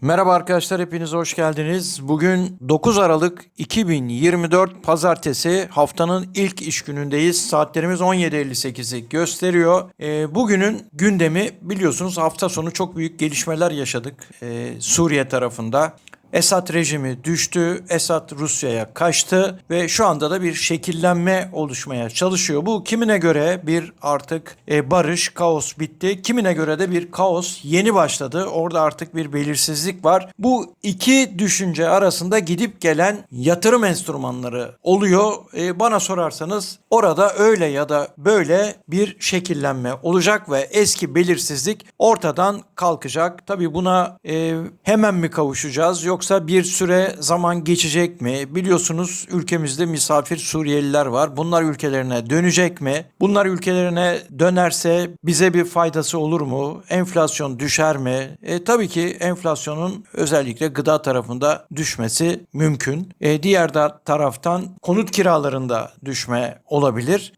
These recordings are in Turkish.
Merhaba arkadaşlar hepiniz hoş geldiniz. Bugün 9 Aralık 2024 Pazartesi haftanın ilk iş günündeyiz. Saatlerimiz 17.58'i gösteriyor. Ee, bugünün gündemi biliyorsunuz hafta sonu çok büyük gelişmeler yaşadık ee, Suriye tarafında. Esad rejimi düştü, Esad Rusya'ya kaçtı ve şu anda da bir şekillenme oluşmaya çalışıyor. Bu kimine göre bir artık e, barış, kaos bitti. Kimine göre de bir kaos yeni başladı. Orada artık bir belirsizlik var. Bu iki düşünce arasında gidip gelen yatırım enstrümanları oluyor. E, bana sorarsanız orada öyle ya da böyle bir şekillenme olacak ve eski belirsizlik ortadan kalkacak. Tabii buna e, hemen mi kavuşacağız yoksa bir süre zaman geçecek mi? Biliyorsunuz ülkemizde misafir Suriyeliler var. Bunlar ülkelerine dönecek mi? Bunlar ülkelerine dönerse bize bir faydası olur mu? Enflasyon düşer mi? E, tabii ki enflasyonun özellikle gıda tarafında düşmesi mümkün. E, diğer taraftan konut kiralarında düşme olabilir.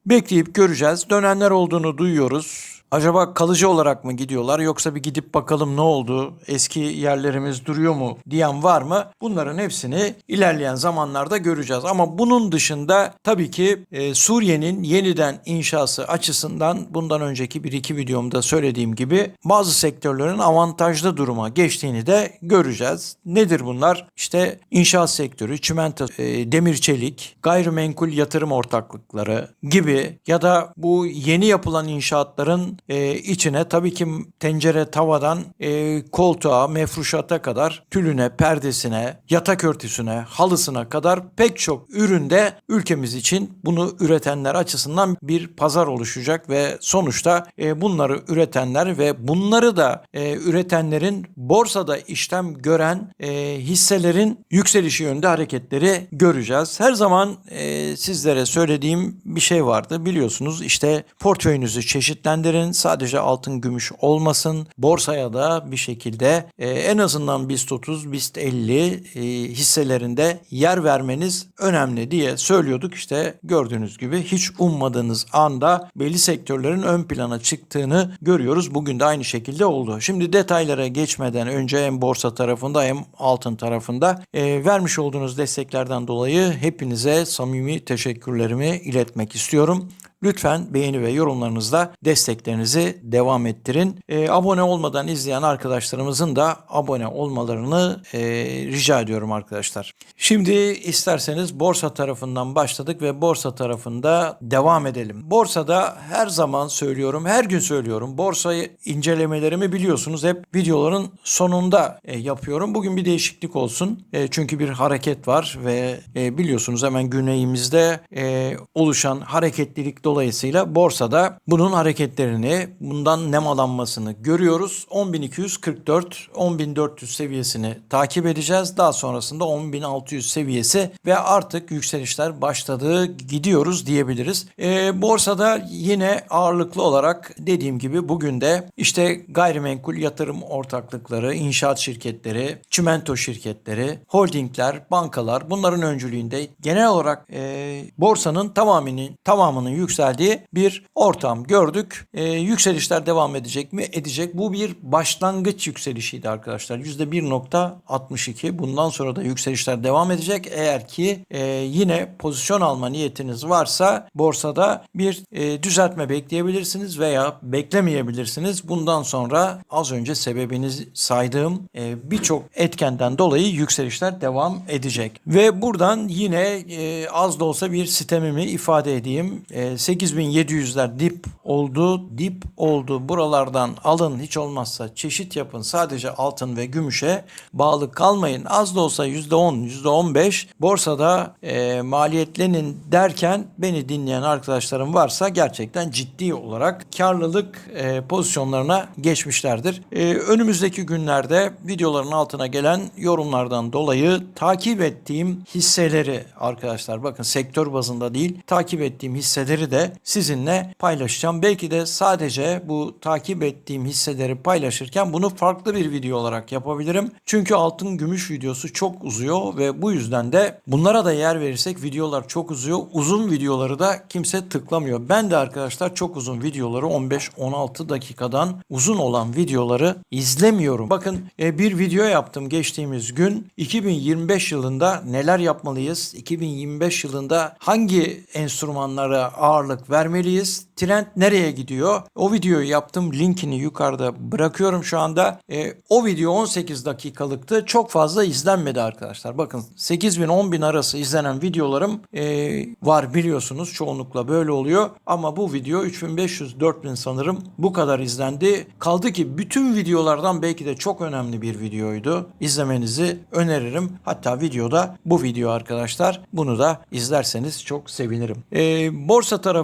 Bekleyip göreceğiz. Dönenler olduğunu duyuyoruz. Acaba kalıcı olarak mı gidiyorlar yoksa bir gidip bakalım ne oldu? Eski yerlerimiz duruyor mu diyen var mı? Bunların hepsini ilerleyen zamanlarda göreceğiz. Ama bunun dışında tabii ki e, Suriye'nin yeniden inşası açısından bundan önceki bir iki videomda söylediğim gibi bazı sektörlerin avantajlı duruma geçtiğini de göreceğiz. Nedir bunlar? İşte inşaat sektörü, çimento, e, demir çelik, gayrimenkul yatırım ortaklıkları gibi ya da bu yeni yapılan inşaatların e, içine tabii ki tencere tavadan e, koltuğa, mefruşata kadar tülüne, perdesine, yatak örtüsüne, halısına kadar pek çok üründe ülkemiz için bunu üretenler açısından bir pazar oluşacak ve sonuçta e, bunları üretenler ve bunları da e, üretenlerin borsada işlem gören e, hisselerin yükselişi yönünde hareketleri göreceğiz. Her zaman e, sizlere söylediğim bir şey vardı biliyorsunuz işte portföyünüzü çeşitlendirin sadece altın gümüş olmasın borsaya da bir şekilde e, en azından BIST 30 BIST 50 e, hisselerinde yer vermeniz önemli diye söylüyorduk işte gördüğünüz gibi hiç ummadığınız anda belli sektörlerin ön plana çıktığını görüyoruz. Bugün de aynı şekilde oldu. Şimdi detaylara geçmeden önce hem borsa tarafında hem altın tarafında e, vermiş olduğunuz desteklerden dolayı hepinize samimi teşekkürlerimi iletmek istiyorum. Lütfen beğeni ve yorumlarınızla desteklerinizi devam ettirin. E, abone olmadan izleyen arkadaşlarımızın da abone olmalarını e, rica ediyorum arkadaşlar. Şimdi isterseniz borsa tarafından başladık ve borsa tarafında devam edelim. Borsada her zaman söylüyorum, her gün söylüyorum. Borsayı incelemelerimi biliyorsunuz hep videoların sonunda e, yapıyorum. Bugün bir değişiklik olsun. E, çünkü bir hareket var ve e, biliyorsunuz hemen güneyimizde e, oluşan hareketlilik dolayısıyla borsada bunun hareketlerini, bundan nemalanmasını görüyoruz. 10.244, 10.400 seviyesini takip edeceğiz. Daha sonrasında 10.600 seviyesi ve artık yükselişler başladı gidiyoruz diyebiliriz. E, borsada yine ağırlıklı olarak dediğim gibi bugün de işte gayrimenkul yatırım ortaklıkları, inşaat şirketleri, çimento şirketleri, holdingler, bankalar bunların öncülüğünde genel olarak e, borsanın tamamının tamamının yükseldiği bir ortam gördük. E, yükselişler devam edecek mi? Edecek. Bu bir başlangıç yükselişiydi arkadaşlar. %1.62. Bundan sonra da yükselişler devam edecek. Eğer ki e, yine pozisyon alma niyetiniz varsa borsada bir e, düzeltme bekleyebilirsiniz veya beklemeyebilirsiniz. Bundan sonra az önce sebebini saydığım e, birçok etkenden dolayı yükselişler devam edecek. Ve buradan yine e, az da olsa bir sistemimi ifade edeyim. E, 8700'ler dip oldu, dip oldu. Buralardan alın hiç olmazsa çeşit yapın. Sadece altın ve gümüşe bağlı kalmayın. Az da olsa %10, %15 borsada e, maliyetlenin derken beni dinleyen arkadaşlarım varsa gerçekten ciddi olarak karlılık e, pozisyonlarına geçmişlerdir. E, önümüzdeki günlerde videoların altına gelen yorumlardan dolayı takip ettiğim hisseleri arkadaşlar bakın sektör bazında değil takip ettiğim hisseleri de de sizinle paylaşacağım. Belki de sadece bu takip ettiğim hisseleri paylaşırken bunu farklı bir video olarak yapabilirim. Çünkü altın gümüş videosu çok uzuyor ve bu yüzden de bunlara da yer verirsek videolar çok uzuyor. Uzun videoları da kimse tıklamıyor. Ben de arkadaşlar çok uzun videoları 15-16 dakikadan uzun olan videoları izlemiyorum. Bakın e, bir video yaptım geçtiğimiz gün. 2025 yılında neler yapmalıyız? 2025 yılında hangi enstrümanlara ağırlık vermeliyiz? Trend nereye gidiyor? O videoyu yaptım. Linkini yukarıda bırakıyorum şu anda. E, o video 18 dakikalıktı. Çok fazla izlenmedi arkadaşlar. Bakın 8 bin 10 bin arası izlenen videolarım e, var biliyorsunuz. Çoğunlukla böyle oluyor. Ama bu video 3500-4000 sanırım bu kadar izlendi. Kaldı ki bütün videolardan belki de çok önemli bir videoydu. İzlemenizi öneririm. Hatta videoda bu video arkadaşlar. Bunu da izlerseniz çok sevinirim. E, borsa tarafı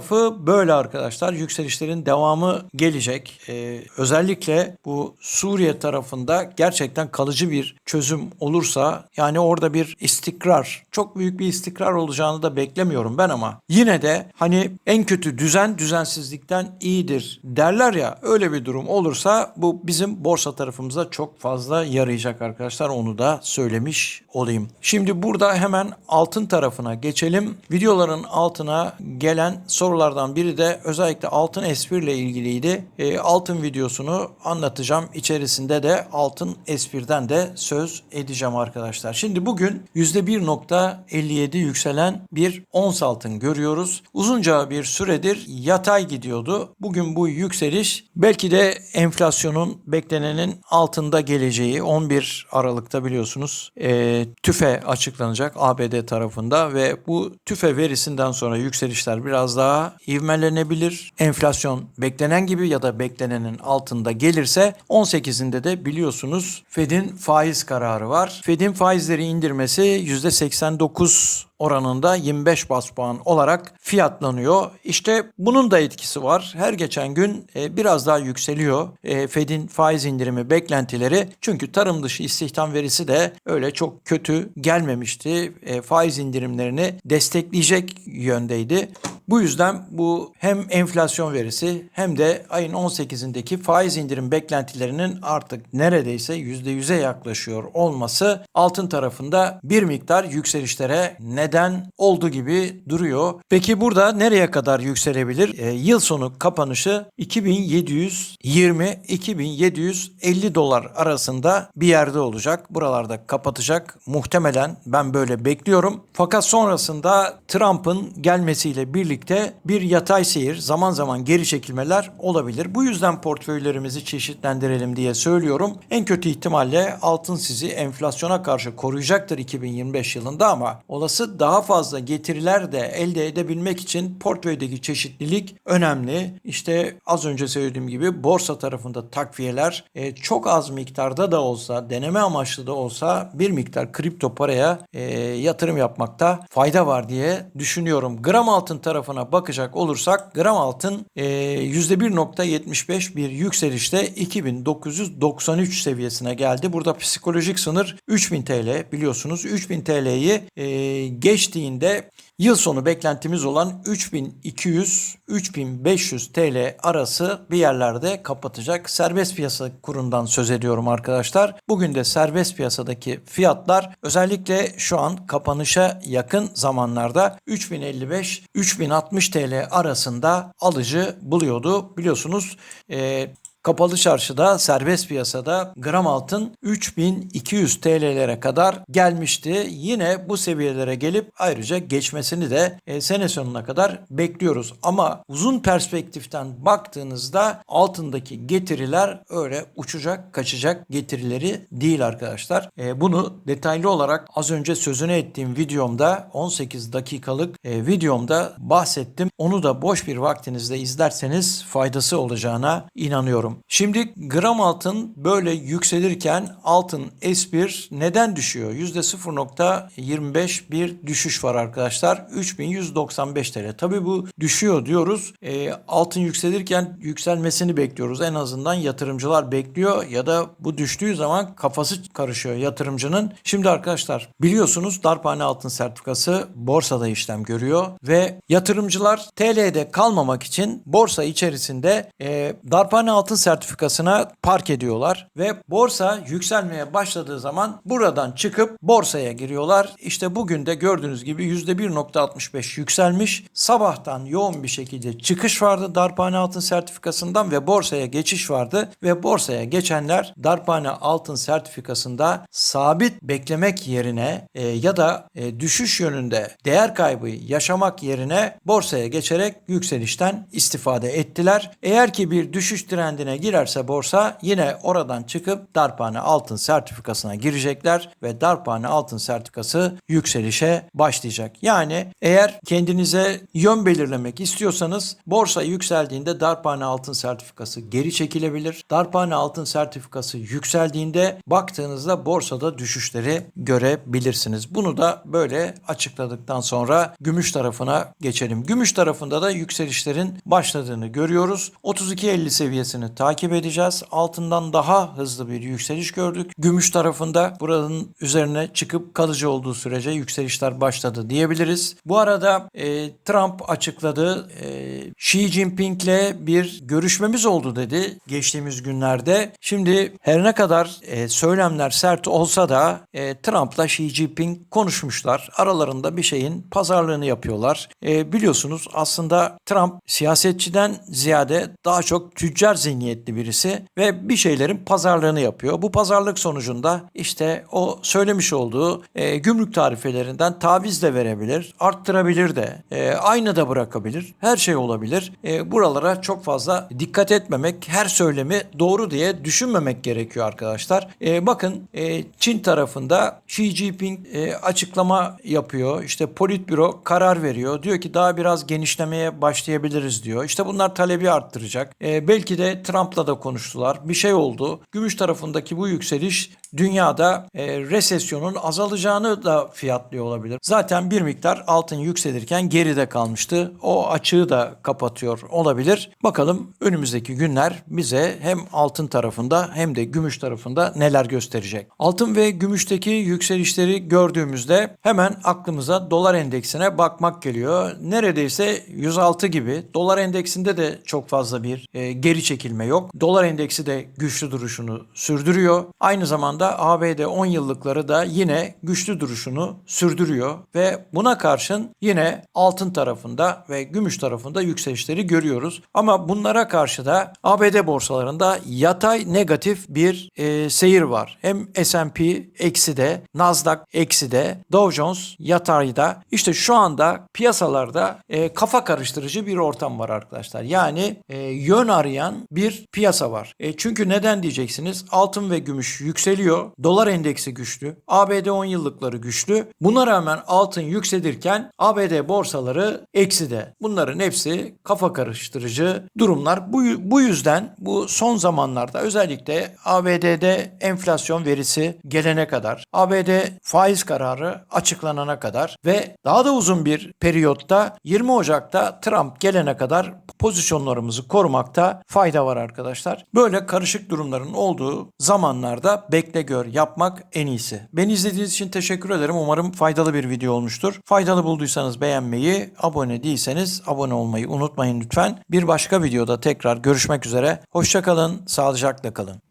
böyle arkadaşlar. Yükselişlerin devamı gelecek. E, özellikle bu Suriye tarafında gerçekten kalıcı bir çözüm olursa yani orada bir istikrar, çok büyük bir istikrar olacağını da beklemiyorum ben ama yine de hani en kötü düzen düzensizlikten iyidir derler ya öyle bir durum olursa bu bizim borsa tarafımıza çok fazla yarayacak arkadaşlar onu da söylemiş olayım. Şimdi burada hemen altın tarafına geçelim. Videoların altına gelen sorulardan biri de özellikle altın espirle ilgiliydi. E, altın videosunu anlatacağım. İçerisinde de altın espirden de söz edeceğim arkadaşlar. Şimdi bugün %1.57 yükselen bir ons altın görüyoruz. Uzunca bir süredir yatay gidiyordu. Bugün bu yükseliş belki de enflasyonun beklenenin altında geleceği 11 Aralık'ta biliyorsunuz e, tüfe açıklanacak ABD tarafında ve bu tüfe verisinden sonra yükselişler biraz daha ivmelenebilir. Enflasyon beklenen gibi ya da beklenenin altında gelirse 18'inde de biliyorsunuz Fed'in faiz kararı var. Fed'in faizleri indirmesi %89 oranında 25 bas puan olarak fiyatlanıyor. İşte bunun da etkisi var. Her geçen gün e, biraz daha yükseliyor e, Fed'in faiz indirimi beklentileri. Çünkü tarım dışı istihdam verisi de öyle çok kötü gelmemişti. E, faiz indirimlerini destekleyecek yöndeydi. Bu yüzden bu hem enflasyon verisi hem de ayın 18'indeki faiz indirim beklentilerinin artık neredeyse %100'e yaklaşıyor olması altın tarafında bir miktar yükselişlere neden oldu gibi duruyor. Peki burada nereye kadar yükselebilir? E, yıl sonu kapanışı 2720-2750 dolar arasında bir yerde olacak. Buralarda kapatacak muhtemelen ben böyle bekliyorum. Fakat sonrasında Trump'ın gelmesiyle birlikte bir yatay seyir, zaman zaman geri çekilmeler olabilir. Bu yüzden portföylerimizi çeşitlendirelim diye söylüyorum. En kötü ihtimalle altın sizi enflasyona karşı koruyacaktır 2025 yılında ama olası daha fazla getiriler de elde edebilmek için portföydeki çeşitlilik önemli. İşte az önce söylediğim gibi borsa tarafında takviyeler e, çok az miktarda da olsa, deneme amaçlı da olsa bir miktar kripto paraya e, yatırım yapmakta fayda var diye düşünüyorum. Gram altın tarafına bakacak olursak gram altın e, %1.75 bir yükselişte 2993 seviyesine geldi. Burada psikolojik sınır 3000 TL biliyorsunuz. 3000 TL'yi e, geçtiğinde Yıl sonu beklentimiz olan 3200-3500 TL arası bir yerlerde kapatacak. Serbest piyasa kurundan söz ediyorum arkadaşlar. Bugün de serbest piyasadaki fiyatlar özellikle şu an kapanışa yakın zamanlarda 3055-3060 TL arasında alıcı buluyordu. Biliyorsunuz e, Kapalı çarşıda serbest piyasada gram altın 3200 TL'lere kadar gelmişti. Yine bu seviyelere gelip ayrıca geçmesini de e, sene sonuna kadar bekliyoruz. Ama uzun perspektiften baktığınızda altındaki getiriler öyle uçacak kaçacak getirileri değil arkadaşlar. E, bunu detaylı olarak az önce sözünü ettiğim videomda 18 dakikalık e, videomda bahsettim. Onu da boş bir vaktinizde izlerseniz faydası olacağına inanıyorum. İstiyorum. Şimdi gram altın böyle yükselirken altın S1 neden düşüyor? %0.25 bir düşüş var arkadaşlar. 3195 TL. Tabii bu düşüyor diyoruz. E, altın yükselirken yükselmesini bekliyoruz. En azından yatırımcılar bekliyor ya da bu düştüğü zaman kafası karışıyor yatırımcının. Şimdi arkadaşlar biliyorsunuz darphane altın sertifikası borsada işlem görüyor ve yatırımcılar TL'de kalmamak için borsa içerisinde e, darphane altın sertifikasına park ediyorlar ve borsa yükselmeye başladığı zaman buradan çıkıp borsaya giriyorlar. İşte bugün de gördüğünüz gibi %1.65 yükselmiş. Sabahtan yoğun bir şekilde çıkış vardı darphane altın sertifikasından ve borsaya geçiş vardı ve borsaya geçenler darphane altın sertifikasında sabit beklemek yerine e, ya da e, düşüş yönünde değer kaybı yaşamak yerine borsaya geçerek yükselişten istifade ettiler. Eğer ki bir düşüş trendine girerse borsa yine oradan çıkıp darphane altın sertifikasına girecekler ve darphane altın sertifikası yükselişe başlayacak. Yani eğer kendinize yön belirlemek istiyorsanız borsa yükseldiğinde darphane altın sertifikası geri çekilebilir. Darphane altın sertifikası yükseldiğinde baktığınızda borsada düşüşleri görebilirsiniz. Bunu da böyle açıkladıktan sonra gümüş tarafına geçelim. Gümüş tarafında da yükselişlerin başladığını görüyoruz. 32.50 seviyesini takip edeceğiz. Altından daha hızlı bir yükseliş gördük. Gümüş tarafında buranın üzerine çıkıp kalıcı olduğu sürece yükselişler başladı diyebiliriz. Bu arada e, Trump açıkladı. E, Xi Jinping'le bir görüşmemiz oldu dedi geçtiğimiz günlerde. Şimdi her ne kadar e, söylemler sert olsa da e, Trump'la Xi Jinping konuşmuşlar. Aralarında bir şeyin pazarlığını yapıyorlar. E, biliyorsunuz aslında Trump siyasetçiden ziyade daha çok tüccar zihniyetli birisi ve bir şeylerin pazarlığını yapıyor. Bu pazarlık sonucunda işte o söylemiş olduğu e, gümrük tarifelerinden taviz de verebilir, arttırabilir de, e, aynı da bırakabilir. Her şey olabilir. E, buralara çok fazla dikkat etmemek, her söylemi doğru diye düşünmemek gerekiyor arkadaşlar. E, bakın e, Çin tarafında Xi Jinping e, açıklama yapıyor. İşte politbüro karar veriyor. Diyor ki daha biraz genişlemeye başlayabiliriz diyor. İşte bunlar talebi arttıracak. E, belki de Trump'la da konuştular. Bir şey oldu. Gümüş tarafındaki bu yükseliş dünyada e, resesyonun azalacağını da fiyatlıyor olabilir. Zaten bir miktar altın yükselirken geride kalmıştı. O açığı da kapatıyor olabilir. Bakalım önümüzdeki günler bize hem altın tarafında hem de gümüş tarafında neler gösterecek. Altın ve gümüşteki yükselişleri gördüğümüzde hemen aklımıza dolar endeksine bakmak geliyor. Neredeyse 106 gibi. Dolar endeksinde de çok fazla bir e, geri çekilme yok. Dolar endeksi de güçlü duruşunu sürdürüyor. Aynı zamanda ABD 10 yıllıkları da yine güçlü duruşunu sürdürüyor ve buna karşın yine altın tarafında ve gümüş tarafında yükselişleri görüyoruz. Ama bunlara karşı da ABD borsalarında yatay negatif bir e, seyir var. Hem S&P eksi de, Nasdaq eksi de, Dow Jones yatayda. İşte şu anda piyasalarda e, kafa karıştırıcı bir ortam var arkadaşlar. Yani e, yön arayan bir piyasa var. E, çünkü neden diyeceksiniz? Altın ve gümüş yükseliyor. Dolar endeksi güçlü. ABD 10 yıllıkları güçlü. Buna rağmen altın yükselirken ABD borsaları ekside. Bunların hepsi kafa karıştırıcı durumlar. Bu, bu yüzden bu son zamanlarda özellikle ABD'de enflasyon verisi gelene kadar, ABD faiz kararı açıklanana kadar ve daha da uzun bir periyotta 20 Ocak'ta Trump gelene kadar pozisyonlarımızı korumakta fayda var arkadaşlar. Böyle karışık durumların olduğu zamanlarda bekle gör yapmak en iyisi. Beni izlediğiniz için teşekkür ederim. Umarım faydalı bir video olmuştur. Faydalı bulduysanız beğenmeyi, abone değilseniz abone olmayı unutmayın lütfen. Bir başka videoda tekrar görüşmek üzere. Hoşçakalın, sağlıcakla kalın.